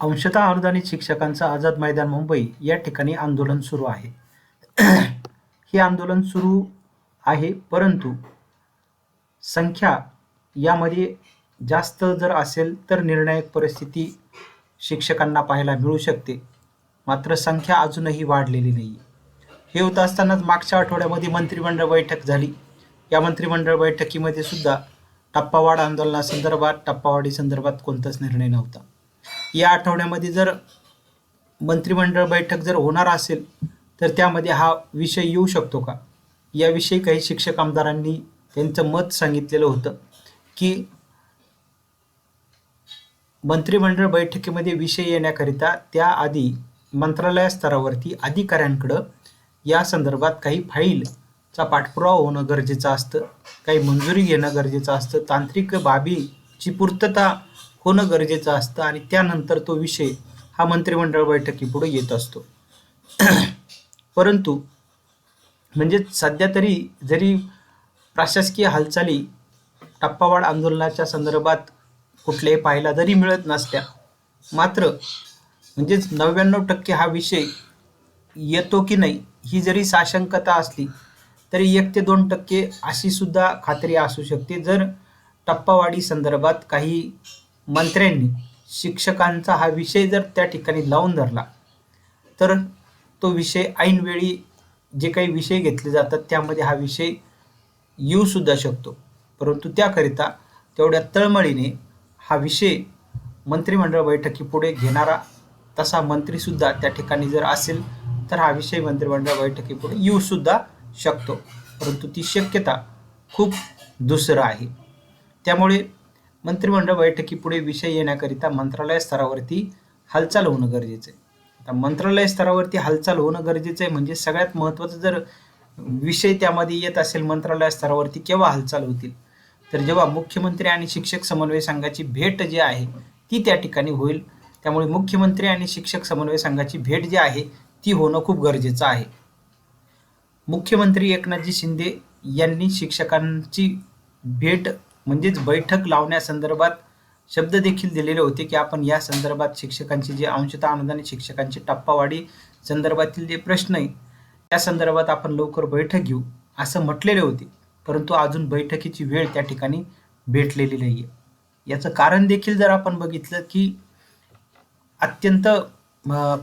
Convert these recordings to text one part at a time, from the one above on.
अंशतः अनुदानित शिक्षकांचं आझाद मैदान मुंबई या ठिकाणी आंदोलन सुरू आहे. हे आंदोलन सुरू आहे परंतु संख्या यामध्ये जास्त जर असेल तर निर्णायक परिस्थिती शिक्षकांना पाहायला मिळू शकते. मात्र संख्या अजूनही वाढलेली नाही हे होत असतानाच मागच्या आठवड्यामध्ये मंत्रिमंडळ बैठक झाली. या मंत्रिमंडळ बैठकीमध्ये सुद्धा टप्पावाढ आंदोलनासंदर्भात टप्पावाडी संदर्भात कोणताच निर्णय नव्हता. या आठवड्यामध्ये जर मंत्रिमंडळ बैठक जर होणार असेल तर त्यामध्ये हा विषय येऊ शकतो का? याविषयी काही शिक्षक आमदारांनी त्यांचं मत सांगितलेलं होतं की मंत्रिमंडळ बैठकीमध्ये विषय येण्याकरिता त्याआधी मंत्रालय स्तरावरती अधिकाऱ्यांकडं या संदर्भात काही फाईलचा पाठपुरावा होणं गरजेचं असतं काही मंजुरी घेणं गरजेचं असतं तांत्रिक बाबीची पूर्तता होणं गरजेचं असतं आणि त्यानंतर तो विषय हा मंत्रिमंडळ बैठकीपुढे येत असतो. परंतु म्हणजे सध्या तरी जरी प्रशासकीय हालचाली टप्पावाड आंदोलनाच्या संदर्भात कुठल्याही पाहायला जरी मिळत नसत्या मात्र म्हणजेच नव्याण्णव टक्के हा विषय येतो की नाही ही जरी साशंकता असली तरी एक ते दोन टक्के अशी सुद्धा खात्री असू शकते जर टप्पावाढी संदर्भात काही मंत्र्यांनी शिक्षकांचा हा विषय जर त्या ठिकाणी लावून धरला तर तो विषय ऐनवेळी जे काही विषय घेतले जातात त्यामध्ये हा विषय येऊसुद्धा शकतो. परंतु त्याकरिता तेवढ्या तळमळीने हा विषय मंत्रिमंडळ बैठकीपुढे घेणारा तसा मंत्रीसुद्धा त्या ठिकाणी जर असेल तर हा विषय मंत्रिमंडळ बैठकीपुढे येऊसुद्धा शकतो. परंतु ती शक्यता खूप दुसरं आहे. त्यामुळे मंत्रिमंडळ बैठकीपुढे विषय येण्याकरिता मंत्रालय स्तरावरती हालचाल होणं गरजेचं आहे. आता मंत्रालय स्तरावरती हालचाल होणं गरजेचं आहे म्हणजे सगळ्यात महत्त्वाचं जर विषय त्यामध्ये येत असेल मंत्रालय स्तरावरती केव्हा हालचाल होतील? तर जेव्हा मुख्यमंत्री आणि शिक्षक समन्वय संघाची भेट जी आहे ती त्या ठिकाणी होईल. त्यामुळे मुख्यमंत्री आणि शिक्षक समन्वय संघाची भेट जी आहे ती होणं खूप गरजेचं आहे. मुख्यमंत्री एकनाथजी शिंदे यांनी शिक्षकांची भेट म्हणजेच बैठक लावण्यासंदर्भात शब्द देखील दिलेले होते की आपण या संदर्भात शिक्षकांची जे अंशतः अनुदानित शिक्षकांची टप्पावाढी संदर्भातील जे प्रश्न आहे त्या संदर्भात आपण लवकर बैठक घेऊ असं म्हटलेले होते. परंतु अजून बैठकीची वेळ त्या ठिकाणी भेटलेली नाही आहे याचं कारण देखील जर आपण बघितलं की अत्यंत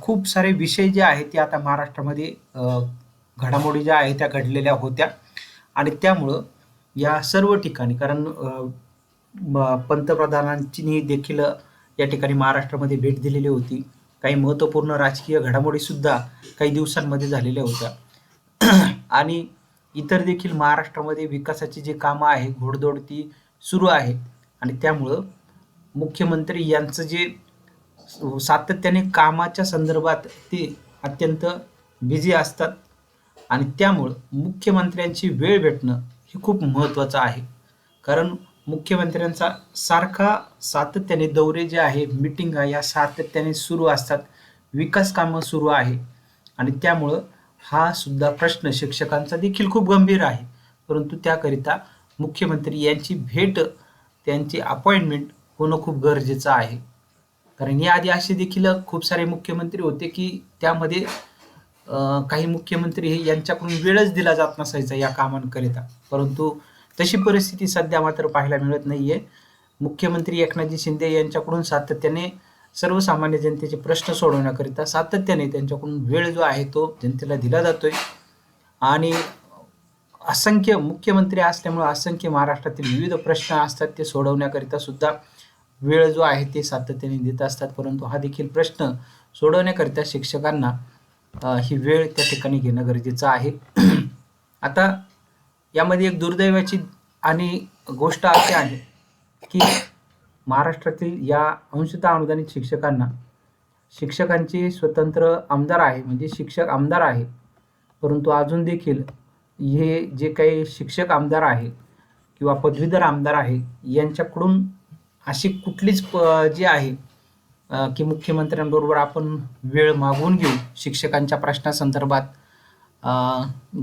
खूप सारे विषय जे आहेत ते आता महाराष्ट्रामध्ये घडामोडी ज्या आहेत त्या घडलेल्या होत्या. आणि त्यामुळं या सर्व ठिकाणी कारण पंतप्रधानांची देखील या ठिकाणी महाराष्ट्रामध्ये भेट दिलेली होती. काही महत्त्वपूर्ण राजकीय घडामोडीसुद्धा काही दिवसांमध्ये झालेल्या होत्या. आणि इतर देखील महाराष्ट्रामध्ये विकासाची जी कामं आहे घोडदौड ती सुरू आहे आणि त्यामुळं मुख्यमंत्री यांचं जे सातत्याने कामाच्या संदर्भात ते अत्यंत बिझी असतात. आणि त्यामुळं मुख्यमंत्र्यांची वेळ भेटणं हे खूप महत्त्वाचं आहे. कारण मुख्यमंत्र्यांचा सारखा सातत्याने दौरे जे आहे मिटिंगा या सातत्याने सुरू असतात. विकास कामं सुरू आहे. आणि त्यामुळं हा सुद्धा प्रश्न शिक्षकांचा देखील खूप गंभीर आहे. परंतु त्याकरिता मुख्यमंत्री यांची भेट त्यांची अपॉइंटमेंट होणं खूप गरजेचं आहे. कारण याआधी असे देखील खूप सारे मुख्यमंत्री होते की त्यामध्ये काही मुख्यमंत्री हे यांच्याकडून वेळच दिला जात नसायचा या कामांकरिता. परंतु तशी परिस्थिती सध्या मात्र पाहायला मिळत नाही आहे मुख्यमंत्री एकनाथजी शिंदे यांच्याकडून सातत्याने सर्वसामान्य जनतेचे प्रश्न सोडवण्याकरिता सातत्याने त्यांच्याकडून वेळ जो आहे तो जनतेला दिला जातोय. आणि असंख्य मुख्यमंत्री असल्यामुळे असंख्य महाराष्ट्रातील विविध प्रश्न असतात ते सोडवण्याकरिता सुद्धा वेळ जो आहे ते सातत्याने देत असतात. परंतु हा देखील प्रश्न सोडवण्याकरिता शिक्षकांना ही वेळ त्या ठिकाणी घेणं गरजेचं आहे. आता यामध्ये एक दुर्दैवाची आणि गोष्ट अशी आहे की महाराष्ट्रातील या अंशतः अनुदानित शिक्षकांना शिक्षकांचे स्वतंत्र आमदार आहे म्हणजे शिक्षक आमदार आहे परंतु अजून देखील हे जे काही शिक्षक आमदार आहे किंवा पदवीधर आमदार आहे यांच्याकडून अशी कुठलीच प जी आहे की मुख्यमंत्र्यांबरोबर आपण वेळ मागवून घेऊ शिक्षकांच्या प्रश्नासंदर्भात.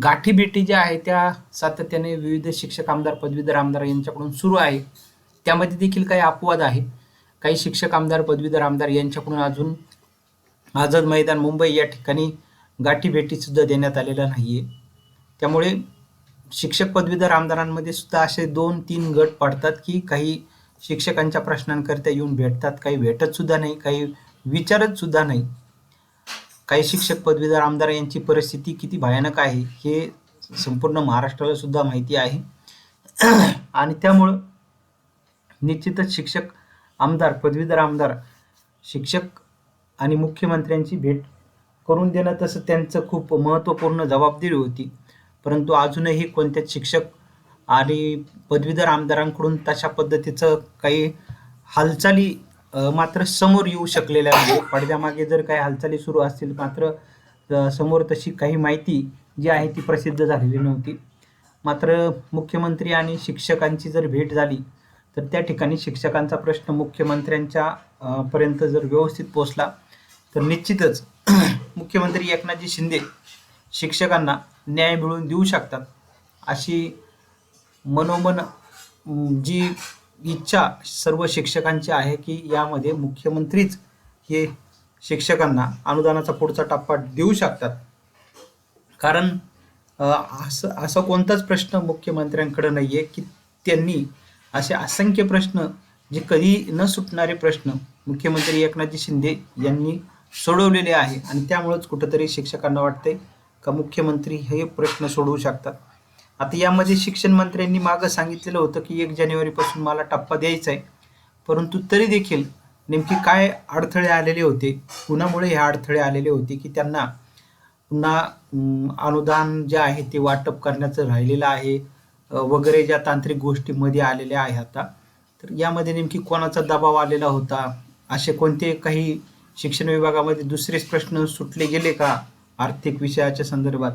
गाठीभेटी ज्या आहे त्या सातत्याने विविध शिक्षक आमदार पदवीधर आमदार यांच्याकडून सुरू आहे. त्यामध्ये देखील काही अपवाद आहे काही शिक्षक आमदार पदवीधर आमदार यांच्याकडून अजून आझाद मैदान मुंबई या ठिकाणी गाठीभेटीसुद्धा देण्यात आलेला नाही आहे त्यामुळे शिक्षक पदवीधर आमदारांमध्ये सुद्धा असे दोन तीन गट पडतात की काही शिक्षकांच्या प्रश्नांकरिता येऊन भेटतात. काही भेटत सुद्धा नाही काही विचारत सुद्धा नाही. काही शिक्षक पदवीधर आमदार यांची परिस्थिती किती भयानक आहे हे संपूर्ण महाराष्ट्राला सुद्धा माहिती आहे. आणि त्यामुळं निश्चितच शिक्षक आमदार पदवीधर आमदार शिक्षक आणि मुख्यमंत्र्यांची भेट करून देणं तसं त्यांचं खूप महत्त्वपूर्ण जबाबदारी होती. परंतु अजूनही कोणत्याच शिक्षक आणि पदवीधर आमदारांकडून तशा पद्धतीचं काही हालचाली मात्र समोर येऊ शकलेल्या नाही पडद्यामागे जर काही हालचाली सुरू असतील मात्र समोर तशी काही माहिती जी आहे ती प्रसिद्ध झालेली नव्हती. मात्र मुख्यमंत्री आणि शिक्षकांची जर भेट झाली तर त्या ठिकाणी शिक्षकांचा प्रश्न मुख्यमंत्र्यांच्या पर्यंत जर व्यवस्थित पोहोचला तर निश्चितच मुख्यमंत्री एकनाथजी शिंदे शिक्षकांना न्याय मिळवून देऊ शकतात अशी मनोमन जी इच्छा सर्व शिक्षकांची आहे की यामध्ये मुख्यमंत्रीच हे शिक्षकांना अनुदानाचा पुढचा टप्पा देऊ शकतात. कारण असं असं असा कोणताच प्रश्न मुख्यमंत्र्यांकडे नाही आहे की त्यांनी असे असंख्य प्रश्न जे कधी न सुटणारे प्रश्न मुख्यमंत्री एकनाथजी शिंदे यांनी सोडवलेले आहे आणि त्यामुळेच कुठंतरी शिक्षकांना वाटते का मुख्यमंत्री हे प्रश्न सोडवू शकतात. आता यामध्ये शिक्षण मंत्र्यांनी मागं सांगितलेलं होतं की एक जानेवारीपासून मला टप्पा द्यायचा आहे. परंतु तरी देखील नेमकी काय अडथळे आलेले होते? कुणामुळे हे अडथळे आलेले होते की त्यांना पुन्हा अनुदान जे आहे ते वाटप करण्याचं राहिलेलं आहे वगैरे ज्या तांत्रिक गोष्टीमध्ये आलेल्या आहे आता. तर यामध्ये नेमकी कोणाचा दबाव आलेला होता? असे कोणते काही शिक्षण विभागामध्ये दुसरेच प्रश्न सुटले गेले का आर्थिक विषयाच्या संदर्भात?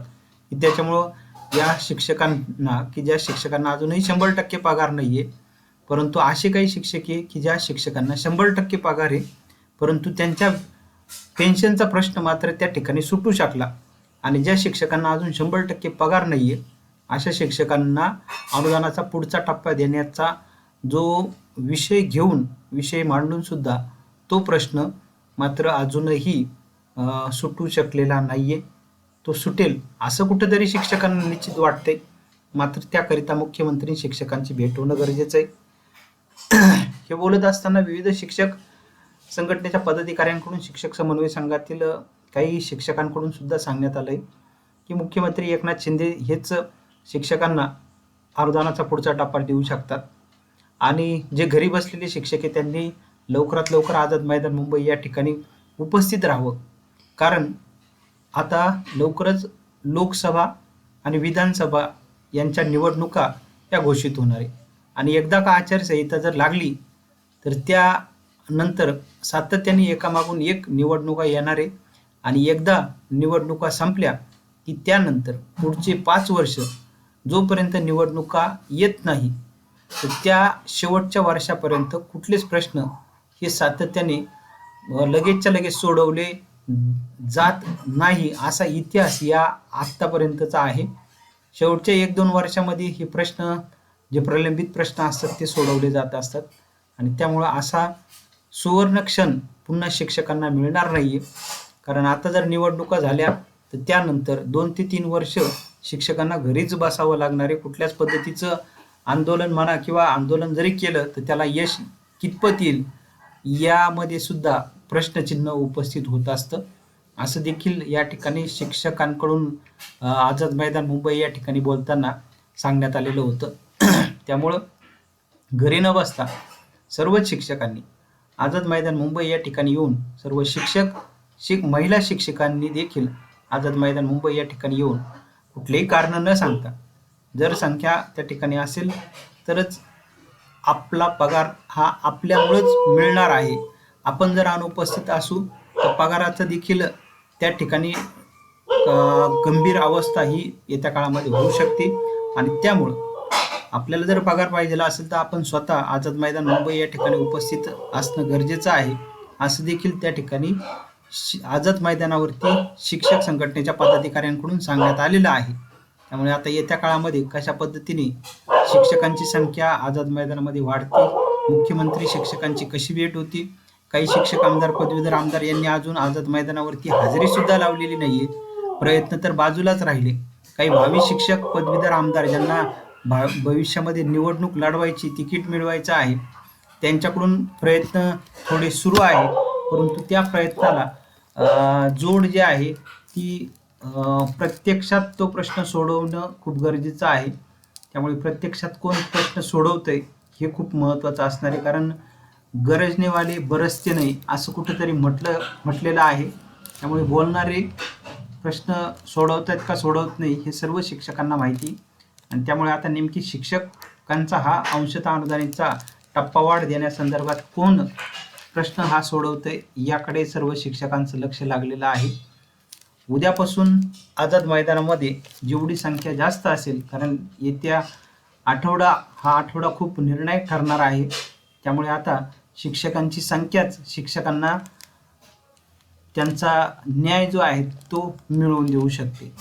त्याच्यामुळं या शिक्षकांना की ज्या शिक्षकांना अजूनही शंभर टक्के पगार नाही आहे परंतु असे काही शिक्षक आहे की ज्या शिक्षकांना शंभर टक्के पगार आहे परंतु त्यांच्या पेन्शनचा प्रश्न मात्र त्या ठिकाणी सुटू शकला आणि ज्या शिक्षकांना अजून शंभर टक्के पगार नाही आहे अशा शिक्षकांना अनुदानाचा पुढचा टप्पा देण्याचा जो विषय घेऊन विषय मांडूनसुद्धा तो प्रश्न मात्र अजूनही सुटू शकलेला नाही आहे तो सुटेल असं कुठंतरी शिक्षकांना निश्चित वाटतंय. मात्र त्याकरिता मुख्यमंत्री शिक्षकांची भेट होणं गरजेचं आहे. हे बोलत असताना विविध शिक्षक संघटनेच्या पदाधिकाऱ्यांकडून शिक्षक समन्वय संघातील काही शिक्षकांकडून सुद्धा सांगण्यात आलंय की मुख्यमंत्री एकनाथ शिंदे हेच शिक्षकांना अनुदानाचा पुढचा टप्पा देऊ शकतात. आणि जे घरी बसलेले शिक्षक आहे त्यांनी लवकरात लवकर आझाद मैदान मुंबई या ठिकाणी उपस्थित राहावं. कारण आता लवकरच लोकसभा आणि विधानसभा यांच्या निवडणुका या घोषित होणार आहे. आणि एकदा का आचारसंहिता जर लागली तर त्यानंतर सातत्याने एकामागून एक निवडणुका येणार आहे. आणि एकदा निवडणुका संपल्या की त्यानंतर पुढचे पाच वर्ष जोपर्यंत निवडणुका येत नाही तर त्या शेवटच्या वर्षापर्यंत कुठलेच प्रश्न हे सातत्याने लगेचच्या लगेच सोडवले जात नाही असा इतिहास या आत्तापर्यंतचा आहे. शेवटच्या एक दोन वर्षामध्ये हे प्रश्न जे प्रलंबित प्रश्न असतात ते सोडवले जात असतात. आणि त्यामुळं असा सुवर्ण क्षण पुन्हा शिक्षकांना मिळणार नाहीये. कारण आता जर निवडणुका झाल्या तर त्यानंतर दोन ते तीन वर्ष शिक्षकांना घरीच बसावं लागणार आहे. कुठल्याच पद्धतीचं आंदोलन म्हणा किंवा आंदोलन जरी केलं तर त्याला यश कितपत येईल यामध्ये सुद्धा प्रश्नचिन्ह उपस्थित होत असतं. असं देखील या ठिकाणी शिक्षकांकडून आझाद मैदान मुंबई या ठिकाणी बोलताना सांगण्यात आलेलं होतं. त्यामुळं घरी न बसता सर्वच शिक्षकांनी आझाद मैदान मुंबई या ठिकाणी येऊन सर्व शिक्षक शिक महिला शिक्षकांनी देखील आझाद मैदान मुंबई या ठिकाणी येऊन कुठलेही कारण न सांगता जर संख्या त्या ठिकाणी असेल तरच आपला पगार हा आपल्यामुळेच मिळणार आहे. आपण जर अनुपस्थित असू तर पगाराचं देखील त्या ठिकाणी गंभीर अवस्था ही येत्या काळामध्ये होऊ शकते. आणि त्यामुळं आपल्याला जर पगार पाहिजे असेल तर आपण स्वतः आझाद मैदान मुंबई या ठिकाणी उपस्थित असणं गरजेचं आहे. असं देखील त्या ठिकाणी शि- आझाद मैदानावरती शिक्षक संघटनेच्या पदाधिकाऱ्यांकडून सांगण्यात आलेलं आहे. त्यामुळे आता येत्या काळामध्ये कशा पद्धतीने शिक्षकांची संख्या आझाद मैदानामध्ये वाढते मुख्यमंत्री शिक्षकांची कशी भेट होती काही शिक्षक आमदार पदवीधर आमदार यांनी अजून आझाद मैदानावरती हजेरी सुद्धा लावलेली नाहीये. प्रयत्न तर बाजूलाच राहिले. काही भावी शिक्षक पदवीधर आमदार ज्यांना भा भविष्यामध्ये निवडणूक लढवायची तिकीट मिळवायचं आहे त्यांच्याकडून प्रयत्न थोडे सुरू आहे. परंतु त्या प्रयत्नाला जोड जे आहे ती प्रत्यक्षात तो प्रश्न सोडवणं खूप गरजेचं आहे. त्यामुळे प्रत्यक्षात कोण प्रश्न सोडवतंय हे खूप महत्त्वाचं असणार आहे. कारण गरजनेवाले बरसते नाही असं कुठंतरी म्हटलं म्हटलेलं आहे. त्यामुळे बोलणारे प्रश्न सोडवत आहेत का सोडवत नाही हे सर्व शिक्षकांना माहिती. आणि त्यामुळे आता नेमकी शिक्षकांचा हा अंशतः अनुदानीचा टप्पावाढ देण्यासंदर्भात कोण प्रश्न हा सोडवतंय याकडे सर्व शिक्षकांचं लक्ष लागलेलं आहे. उद्यापासून आझाद मैदानामध्ये जेवढी संख्या जास्त असेल कारण येत्या आठवडा हा आठवडा खूप निर्णायक ठरणार आहे. त्यामुळे आता शिक्षकांची संख्याच शिक्षकांना त्यांचा न्याय जो आहे तो मिळवून देऊ शकते.